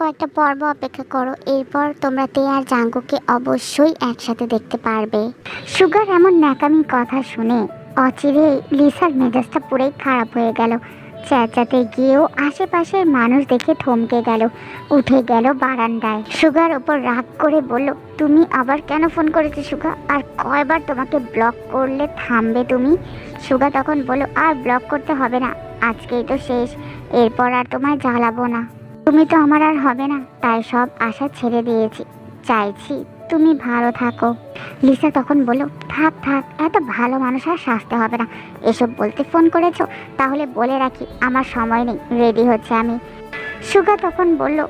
কয়েকটা পর্ব অপেক্ষা করো, এরপর তোমরা তে আর জাঙ্গুকে অবশ্যই একসাথে দেখতে পারবে। সুগার এমন ন্যাকামি কথা শুনে অচিরে লিসার মেজাজটা পুরোই খারাপ হয়ে গেল। চেঁচাতে গিয়েও আশেপাশের মানুষ দেখে থমকে গেল, উঠে গেল বারান্দায়। সুগার ওপর রাগ করে বলল, তুমি আবার কেন ফোন করেছ সুগা? আর কয়বার তোমাকে ব্লক করলে থামবে তুমি? সুগা তখন বলল, আর ব্লক করতে হবে না, আজকেই তো শেষ, এরপর আর তোমায় জ্বালাবো না। তুমি তো আমার আর হবে না, তাই সব আশা ছেড়ে দিয়েছি। চাইছি তুমি ভালো থাকো। লিসা তখন বলল, থাক থাক, এত ভালো মানুষ আর সাজতে হবে না। এসব বলতে ফোন করেছ, তাহলে বলে রাখি, আমার সময় নেই রেডি হচ্ছে আমি। সুগা তখন বলল,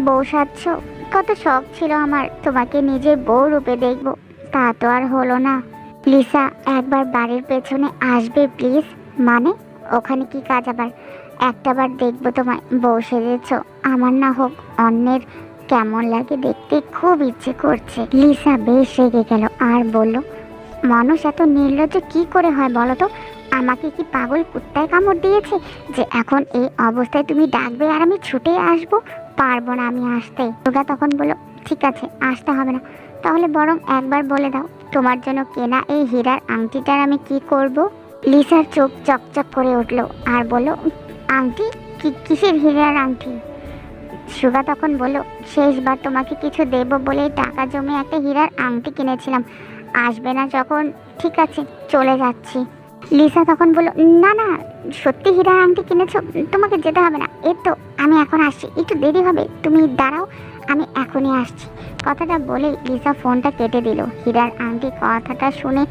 বউ সাজছ, কত শখ ছিল আমার, তোমাকে নিজের বউ রূপে দেখব, তা তো আর হলো না। লিসা একবার বাড়ির পেছনে আসবে, প্লিজ? মানে? ওখানে কি কাজ আবার? একটাবার দেখব তোমায়। বউ সেজেছ। আমার না হোক, অন্যের কেমন লাগে দেখতে খুব ইচ্ছে করছে। লিসা বেশ রেগে গেল আর বলল, মানুষ এত নির্লজ্জ কি করে হয় বলো তো? আমাকে কি পাগল কুত্তায় কামড় দিয়েছে? যে এখন এই অবস্থায় তুমি ডাকবে আর আমি ছুটে আসব? পারব না আমি আসতে। দুর্গা তখন বলল, ঠিক আছে, আসতে হবে না। তাহলে বরং একবার বলে দাও, তোমার জন্য কেনা এই হীরার আংটিটার আমি কি করব? লিসার চোখ চকচক করে উঠল আর বলল আংটি কি কিসের হীরার আংটি সুগা তখন বলল, শেষবার তোমাকে কিছু দেব বলে টাকা জমে একটা হীরার আংটি কিনেছিলাম। আসবে না যখন, ঠিক আছে, চলে যাচ্ছি। লিসা তখন বলল, না না, সত্যি হীরার আংটি কিনেছো? তোমাকে যেতে হবে না। এ তো আমি এখন আসছি। একটু দেরি হবে, তুমি দাঁড়াও আমি এখনই আসছি। কথাটা বলেই লিসা ফোনটা কেটে দিল। হীরার আংটি কথাটা শুনে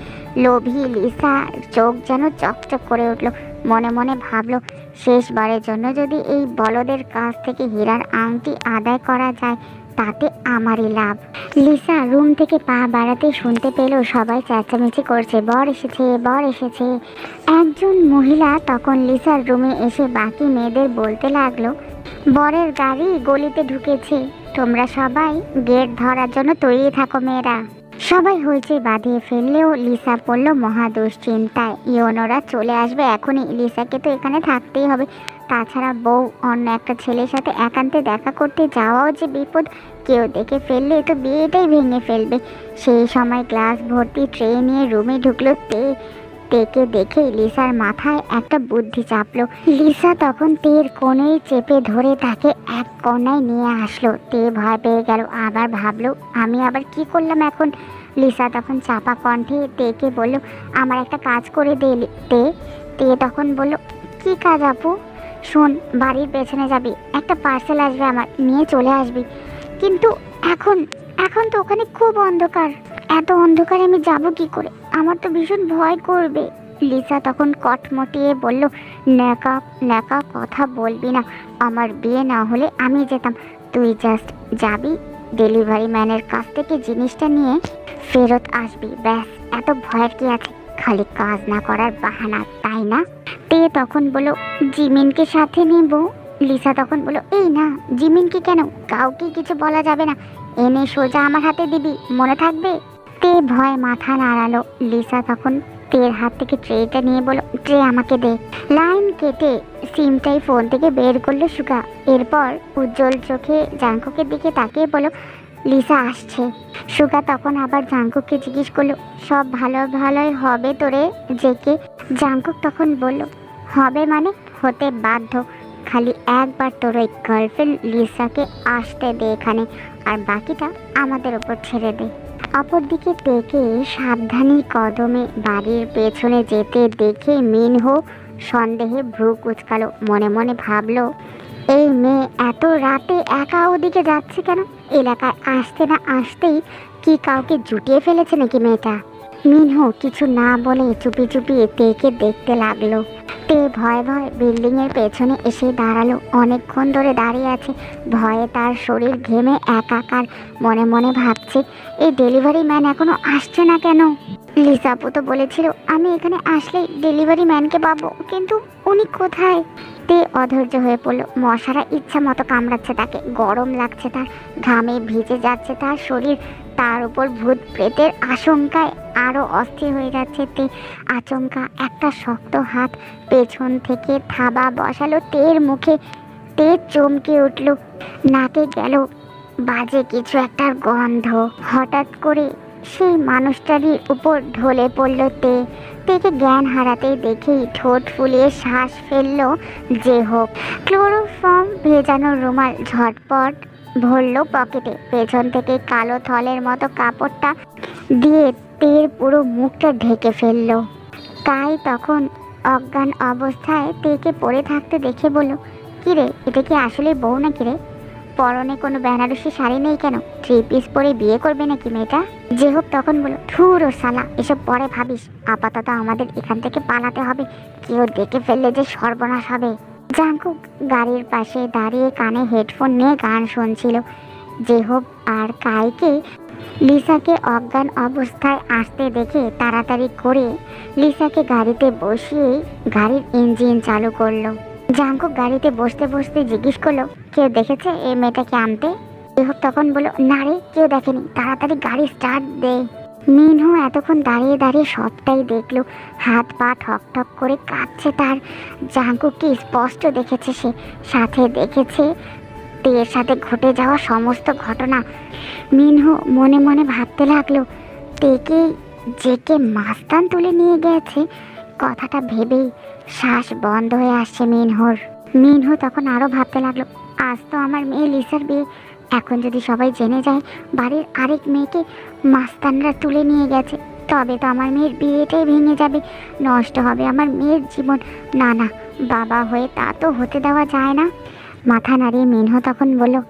লোভী লিসা চোখ যেন চকচক করে উঠল। মনে মনে ভাবলো, শেষবারের জন্য যদি এই বলদের কাছ থেকে হীরার আংটি আদায় করা যায়, তাতে আমারই লাভ। লিসা রুম থেকে পা বাড়াতে শুনতে পেল, সবাই চেঁচামেচি করছে, বর এসেছে বর এসেছে। একজন মহিলা তখন লিসার রুমে এসে বাকি মেয়েদের বলতে লাগল, বরের গাড়ি গলিতে ঢুকেছে। তোমরা সবাই গেট ধরার জন্য তৈরি থাকো, মেয়েরা। সবাই হয়েছে বাঁধিয়ে ফেললেও লিসা পড়ল মহা দুশ্চিন্তায় ইয়নোরা চলে আসবে, এখনই লিসাকে তো এখানে থাকতেই হবে। তাছাড়া বউ অন্য একটা ছেলের সাথে একান্তে দেখা করতে যাওয়াও যে বিপদ, কেউ দেখে ফেললে তো বিয়েটাই ভেঙে ফেলবে। সেই সময় গ্লাস ভর্তি ট্রে নিয়ে রুমে ঢুকলো তে তেকে দেখে লিসার মাথায় একটা বুদ্ধি চাপলো। লিসা তখন তের কোণেই চেপে ধরে তাকে এক কোণায় নিয়ে আসলো। তে ভয় পেয়ে গেল, আবার ভাবলো, আমি আবার কি করলাম এখন? লিসা তখন চাপা কণ্ঠে তেকে বলল, আমার একটা কাজ করে দে তে তে তখন বলল, কি কাজ আপু? শোন, বাড়ির পেছনে যাবি, একটা পার্সেল আসবে আমার, নিয়ে চলে আসবি। কিন্তু এখন এখন তো ওখানে খুব অন্ধকার। এত অন্ধকারে আমি যাব কি করে? আমার তো ভীষণ ভয় করবে। লিসা তখন কটমটিয়ে বলল, ন্যাকা ন্যাকা, কথা বলবি না। আমার বিয়ে না হলে আমি যেতাম। তুই জাস্ট যাবি ডেলিভারি ম্যানের কাছ থেকে জিনিসটা নিয়ে ফেরত আসবি। ব্যাস, এত ভয়ের কি আছে? খালি কাজ না করার বাহানা, তাই না? তে তখন বলল, জিমিনকে সাথে নেব? লিসা তখন বলল, এই না, জিমিনকে কেন? কাউকে কিছু বলা যাবে না। এনে সোজা আমার হাতে দিবি, মনে থাকবে? তে ভয় মাথা নাড়ালো। লিসা তখন তের হাত থেকে ট্রেটা নিয়ে বলল ট্রে আমাকে দে। লাইন কেটে সিমটাই ফোন থেকে বের করল সুগা। এরপর উজ্জ্বল চোখে জাঙ্কুকের দিকে তাকিয়ে বলল, লিসা আসছে। সুগা তখন আবার জাঙ্কুককে জিজ্ঞেস করল, সব ভালো ভালোই হবে তোরে? জেকে জাঙ্কুক তখন বলল, হবে মানে? হতে বাধ্য। খালি একবার তোর ওই গার্লফ্রেন্ড লিসাকে আসতে দে এখানে, আর বাকিটা আমাদের ওপর ছেড়ে দে। অপরদিকে দেখে সাবধানী কদমে বাড়ির পেছনে যেতে দেখে মিনহো সন্দেহে ভ্রু কুচকালো, মনে মনে ভাবলো, এই মেয়ে এত রাতে একা ওদিকে যাচ্ছে কেন? এলাকায় আসতে না আসতেই কি কাউকে জুটিয়ে ফেলেছে নাকি মেয়েটা? মিনহো কিছু না বলে চুপি চুপি তেকে দেখতে লাগল। তে ভয় ভয় বিল্ডিং এর পেছনে এসে দাঁড়াল। অনেকক্ষণ ধরে দাঁড়িয়ে আছে। ভয়ে তার শরীর ঘেমে একাকার। মনে মনে ভাবছে, এই ডেলিভারি ম্যান এখনও আসছে না কেন? লিসাপু তো বলেছিল, আমি এখানে আসলেই ডেলিভারি ম্যানকে পাবো, কিন্তু উনি কোথায়? তে অধৈর্য হয়ে পড়ল। মশারা ইচ্ছা মতো কামড়াচ্ছে তাকে। গরম লাগছে তার। ঘামে ভিজে যাচ্ছে তার শরীর। তার উপর ভূত প্রেতের আশঙ্কায় আরও অস্থির হয়ে যাচ্ছে তে। আচমকা একটা শক্ত হাত পেছন থেকে থাবা বসালো, তের মুখে তে চমকে উঠল। নাকে গেল বাজে কিছু একটার গন্ধ। হঠাৎ করে সেই মানুষটারই উপর ঢলে পড়ল তে। তেকে জ্ঞান হারাতে দেখেই ঠোঁট ফুলিয়ে শ্বাস ফেলল যে হোক। ক্লোরোফর্ম ভেজানো রুমাল ঝটপট ভরলো পকেটে। পেছন থেকে কালো থলের মতো কাপড়টা দিয়ে তের পুরো মুখটা ঢেকে ফেলল। কাই তখন অজ্ঞান অবস্থায় তেকে পড়ে থাকতে দেখে বলল কিরে এটা কি আসলে বউ নাকি রে? পরনে কোনো বেনারসি শাড়ি নেই কেন? থ্রি পিস পরে বিয়ে করবে নাকি মেয়েটা? যে হোক তখন বলল, ধুর ও সালা এসব পরে ভাবিস। আপাতত আমাদের এখান থেকে পালাতে হবে। কেউ দেখে ফেললে যে সর্বনাশ হবে। জাঙ্কুক গাড়ির পাশে দাঁড়িয়ে কানে হেডফোন নিয়ে গান শুনছিল। হোক, আর কাইকে লিসাকে অজ্ঞান অবস্থায় আসতে দেখে তাড়াতাড়ি করে লিসাকে গাড়িতে বসিয়ে গাড়ির ইঞ্জিন চালু করল। জাঙ্কুক গাড়িতে বসতে বসতে জিজ্ঞেস করল, কেউ দেখেছে এই মেয়েটাকে আনতে? হোক তখন বলল, না রে, কেউ দেখেনি। তাড়াতাড়ি গাড়ি স্টার্ট দে। মিনহু এতক্ষণ দাঁড়িয়ে দাঁড়িয়ে সবটাই দেখল। হাত পা ঠক ঠক করে কাঁপছে তার। জাঙ্কুককে স্পষ্ট দেখেছে সে, সাথে দেখেছে তের সাথে ঘটে যাওয়া সমস্ত ঘটনা মিনহু মনে মনে ভাবতে লাগল তেকে জেকে মাস্তান তুলে নিয়ে গেছে? কথাটা ভেবেই শ্বাস বন্ধ হয়ে আসছে মিনহুর। মিনহু তখন আরও ভাবতে লাগল, আজ তো আমার মেয়ে লিসার বিয়ে। এখন যদি সবাই জেনে যায়, বাড়ির আরেক মেয়েকে মাস্তানরা তুলে নিয়ে গেছে, তবে তো আমার মেয়ের বিয়েটাই ভেঙে যাবে। নষ্ট হবে আমার মেয়ের জীবন। না না, বাবা হয়ে তা তো হতে দেওয়া যায় না। মাথা নাড়িয়ে মিনহ তখন বলল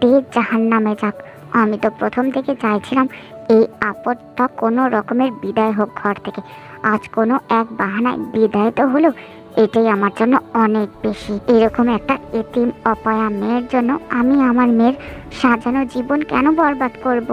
তে জাহান নামে যাক। আমি তো প্রথম থেকে চাইছিলাম এই আপদটা কোনো রকমের বিদায় হোক ঘর থেকে। আজ কোনো এক বাহানায় বিদায় তো হলো, এটাই আমার জন্য অনেক বেশি। এরকম একটা এতিম, অপয়া মেয়ের জন্য আমি আমার মেয়ের সাজানো জীবন কেন বরবাদ করব।